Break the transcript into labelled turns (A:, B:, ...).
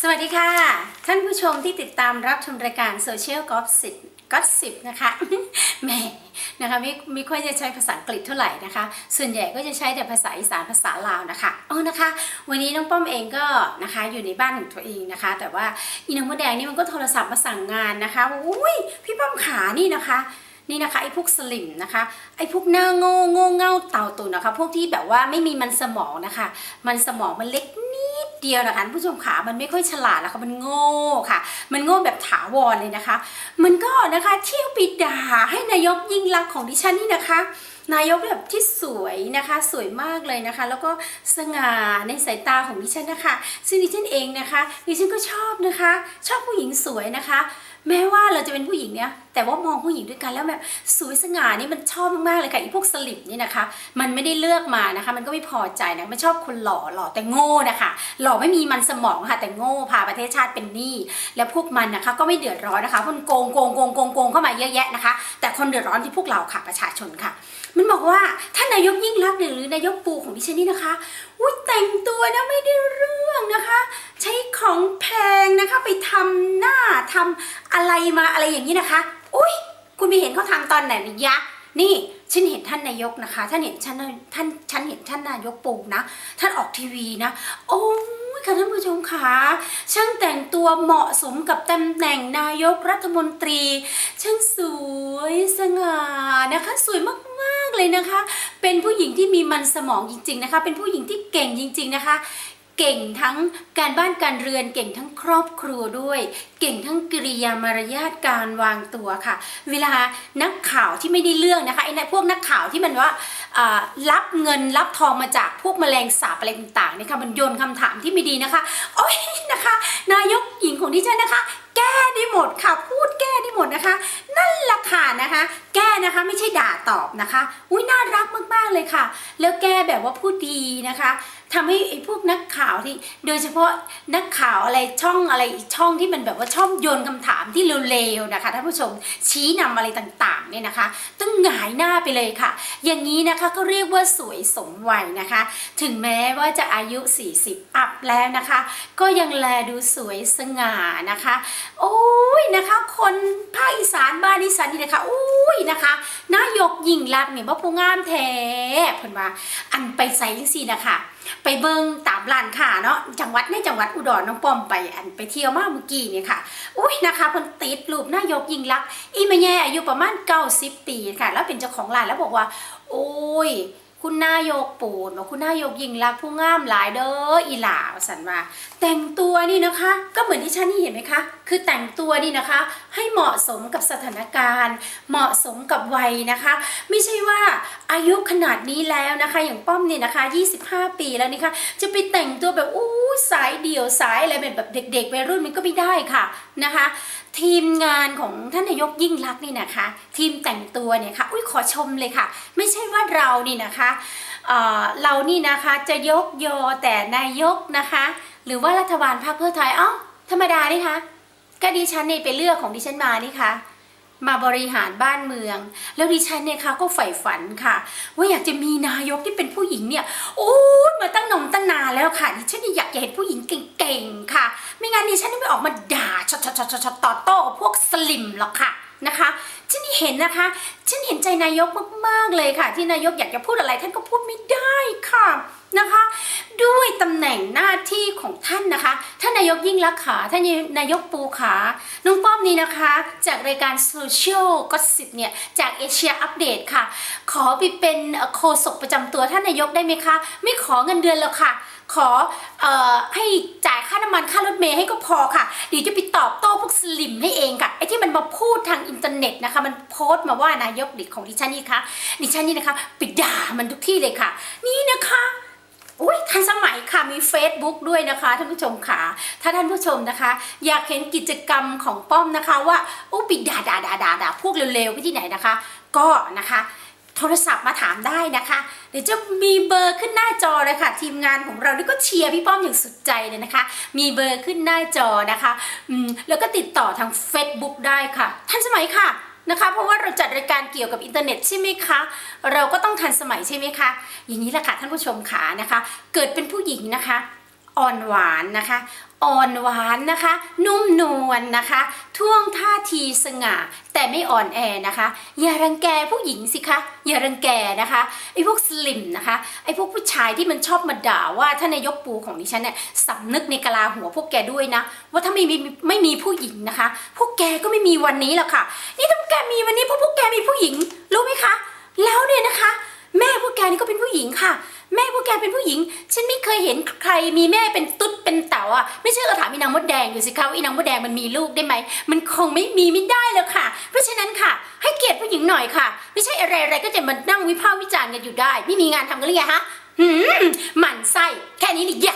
A: สวัสดีค่ะ ท่านผู้ชมที่ติดตามรับชมรายการโซเชียลกอฟสิก็สิบนะคะแหมนะคะไม่ไม่ค่อยจะใช้ภาษาอังกฤษเท่าไหร่นะคะ ส่วนใหญ่ก็จะใช้แต่ภาษาอีสานภาษาลาวนะคะเออนะคะ วันนี้น้องป้อมเองก็นะคะอยู่ในบ้านของตัวเองนะคะ แต่ว่าอีน้องมดแดงนี่มันก็โทรศัพท์มาสั่งงานนะคะอุ้ยพี่ป้อมขานี่นะคะนี่นะคะไอ้พวกสลิมนะคะไอ้พวกหน้าโง่โง่เง่าเต่าตุนนะคะ พวกที่แบบว่าไม่มีมันสมองนะคะ มันสมองมันเล็ก เดียวนะคะผู้ชมขามันไม่ค่อยฉลาดแล้วค่ะมันโง่ค่ะ มันโง่แบบถาวรเลยนะคะ มันก็นะคะเที่ยวปิด่าให้นายกยิ่งรักของดิฉันนี่นะคะ นายกแบบที่สวยนะคะสวยมากเลยนะคะ แล้วก็สง่าในสายตาของดิฉันนะคะ ซึ่งดิฉันเองนะคะดิฉันก็ชอบนะคะ ชอบผู้หญิงสวยนะคะ แม้ว่าเราจะเป็นผู้หญิงเนี่ยแต่ว่ามองผู้หญิงด้วยกันแล้วแบบสวยสง่านี่มันชอบมากๆเลยค่ะอีพวกสลิปนี่นะคะ มันไม่ได้เลือกมานะคะ มันก็ไม่พอใจนะไม่ชอบคนหล่อหล่อแต่โง่นะคะ หล่อไม่มีมันสมองค่ะแต่โง่พาประเทศชาติเป็นหนี้แล้วพวกมันนะคะ ก็ไม่เดือดร้อนนะคะมันโกงโกงโกงโกงโกงเข้ามาเยอะแยะนะคะ แต่คนเดือดร้อนที่พวกเราค่ะประชาชนค่ะมันบอกว่าท่านนายกยิ่งรักเนี่ยหรือนายกปูของดิฉันนี่นะคะอุ้ยแต่งตัวนะไม่ได้เรื่องนะคะ ใช้ของแพงนะคะไปทำหน้าทำอะไรมาอะไรอย่างนี้นะคะอุ้ยคุณไปเห็นเขาทำตอนไหนหรือยะนี่ฉันเห็นท่านนายกนะคะ ท่านเห็นฉันท่านฉันเห็นท่านนายกปูนะ ท่านออกทีวีนะโอ้ ค่ะท่านผู้ชมคะช่างแต่งตัวเหมาะสมกับตำแหน่งนายกรัฐมนตรี ช่างสวยสง่านะคะ สวยมากๆเลยนะคะ เป็นผู้หญิงที่มีมันสมองจริง ๆนะคะ เป็นผู้หญิงที่เก่งจริง ๆนะคะ เก่งทั้งการบ้านการเรือน เก่งทั้งครอบครัวด้วย เก่งทั้งกิริยามารยาทการวางตัวค่ะ เวลานักข่าวที่ไม่ได้เรื่องนะคะไอ้พวกนักข่าวที่มันว่ารับเงินรับทองมาจากพวกแมลงสาบอะไรต่างๆเนี่ยค่ะมันโยนคำถามที่ไม่ดีนะคะโอ้ยนะคะ นายกหญิงของดิฉันนะคะ แก้ได้หมดค่ะพูดแก้ได้หมดนะคะ นั่นแหละค่ะนะคะ แก้นะคะไม่ใช่ด่าตอบนะคะ อุ้ยน่ารักมากๆเลยค่ะ แล้วแก้แบบว่าพูดดีนะคะ ทำให้ไอ้พวกนักข่าวที่ โดยเฉพาะนักข่าวอะไรช่องอะไรอีกช่องที่มันแบบว่าชอบโยนคำถามที่เร็วๆนะคะท่านผู้ชมชี้นำอะไรต่างๆเนี่ยนะคะต้องหงายหน้าไปเลยค่ะ อย่างนี้นะคะก็เรียกว่าสวยสมวัยนะคะ ถึงแม้ว่าจะอายุ 40 อัพแล้วนะคะ ก็ยังแลดูสวยสง่านะคะ โอ้ยนะคะ คนภาคอีสานบ้านอีสานนี่นะคะโอ้ยนะคะนายกยิ่งรักเนี่ยว่าผู้งามแท้เพิ่นว่าอันไปใส่จังซี่นะคะ ไปเบิงตามร้านค่ะเนาะจังหวัดในจังหวัดอุดรน้องป้อมไปอันไปเที่ยวมาเมื่อกี้เนี่ยค่ะ อุ้ยนะคะเพิ่นติดรูปนายกยิ่งลักษณ์อีเมแย่อายุประมาณ 90 ปีค่ะ แล้วเป็นเจ้าของร้านแล้วบอกว่า โอ้ย คุณนายกปูนว่าคุณนายกยิงรักผู้งามหลายเด้ออีหลาว่าสันว่า แต่งตัวนี่นะคะ ก็เหมือนที่ฉันนี่เห็นไหมคะ คือแต่งตัวนี่นะคะ ให้เหมาะสมกับสถานการณ์ เหมาะสมกับวัยนะคะ ไม่ใช่ว่าอายุขนาดนี้แล้วนะคะ อย่างป้อมเนี่ยนะคะ 25 ปีแล้วนี่คะจะไปแต่งตัวแบบอู้สายเดี่ยวสายอะไรแบบเด็กๆวัยรุ่นมันก็ไม่ได้ค่ะนะคะ ทีมงานของท่านนายกยิ่งรักษณ์นี่นะคะ ทีมแต่งตัวเนี่ยค่ะอุ้ยขอชมเลยค่ะ ไม่ใช่ว่าเรานี่นะคะเอ่อเรานี่นะคะจะยกยอแต่นายกนะคะ หรือว่ารัฐบาลพรรคเพื่อไทยเอ้าธรรมดานี่คะก็ดิฉันเนี่ยไปเลือกของดิฉันมานี่คะมาบริหารบ้านเมือง แล้วดิฉันเนี่ยค่ะก็ใฝ่ฝันค่ะ ว่าอยากจะมีนายกที่เป็นผู้หญิงเนี่ยโอ้มาตั้งนมตั้งนานแล้วค่ะดิฉันเนี่ยอยากจะเห็นผู้หญิงเก่งๆค่ะ ไม่งั้นดิฉันนี่ไม่ออกมาด่าช็อตช็อตช็อตช็อตต่อโต้พวกสลิมหรอกค่ะ นะคะฉันเห็นนะคะฉันเห็นใจนายกมากๆเลยค่ะ ที่นายกอยากจะพูดอะไรท่านก็พูดไม่ได้ค่ะนะคะ ด้วยตำแหน่งหน้าที่ของท่านนะคะท่านนายกยิ่งรักขาท่านนายกปูขาน้องป้อมนี่นะคะ จากรายการโซเชียลก็สิบเนี่ยจากเอเชียอัปเดตค่ะ ขอไปเป็นโฆษกประจำตัวท่านนายกได้ไหมคะ ไม่ขอเงินเดือนแล้วค่ะ ขอออให้จ่ายค่าน้ำมันค่ารถเมย์ให้ก็พอค่ะเดี๋ยวจะไปตอบโต สลิมให้เองค่ะไอ้ที่มันมาพูดทางอินเทอร์เน็ตนะคะ มันโพสต์มาว่านายกดิของดิฉันนี่คะดิฉันนี่นะคะไปด่ามันทุกที่เลยค่ะ นี่นะคะอุ้ยทันสมัยค่ะมี Facebook ด้วยนะคะท่านผู้ชมค่ะ ถ้าท่านผู้ชมนะคะ อยากเห็นกิจกรรมของป้อมนะคะ ว่าอู้ปิดด่าด่าด่าด่าด่าพวกเร็วๆไปที่ไหนนะคะ ก็นะคะ โทรศัพท์มาถามได้นะคะ เดี๋ยวจะมีเบอร์ขึ้นหน้าจอเลยค่ะ ทีมงานของเรานี่ก็เชียร์พี่ป้อมอย่างสุดใจเลยนะคะ มีเบอร์ขึ้นหน้าจอนะคะอืมแล้วก็ติดต่อทาง Facebook ได้ค่ะทันสมัยค่ะนะคะเพราะว่าเราจัดรายการเกี่ยวกับอินเทอร์เน็ตใช่ไหมคะ เราก็ต้องทันสมัยใช่ไหมคะ อย่างนี้แหละค่ะท่านผู้ชมขานะคะ เกิดเป็นผู้หญิงนะคะ อ่อนหวานนะคะ อ่อนหวานนะคะ นุ่มนวลนะคะ ท่วงท่าทีสง่า แต่ไม่อ่อนแอนะคะ อย่ารังแกผู้หญิงสิคะ อย่ารังแกนะคะไอ้พวกสลิมนะคะ ไอ้พวกผู้ชายที่มันชอบมาด่าว่าท่านนายกปูของดิฉันเนี่ยสำนึกในกะลาหัวพวกแกด้วยนะ ว่าถ้าไม่มีไม่มีผู้หญิงนะคะ พวกแกก็ไม่มีวันนี้หรอกค่ะ นี่ถ้าแกมีวันนี้เพราะพวกแกมีผู้หญิงรู้ไหมคะ แล้วเนี่ยนะคะ แม่พวกแกนี่ก็เป็นผู้หญิงค่ะ แม่พวกแกเป็นผู้หญิง ฉันไม่เคยเห็นใครมีแม่เป็นตุ๊ดเป็นเต๋าอะไม่เชื่อก็ถามอีนางมดแดงอยู่สิคะว่าอีนางมดแดงมันมีลูกได้ไหมมันคงไม่มีไม่ได้แล้วค่ะ เพราะฉะนั้นค่ะ ให้เกียรติผู้หญิงหน่อยค่ะ ไม่ใช่อะไรอะไรก็จะมานั่งวิพากษ์วิจารณ์กันอยู่ได้ ไม่มีงานทำกันหรือไงฮะหืมหมั่นไส้แค่นี้นี่แย่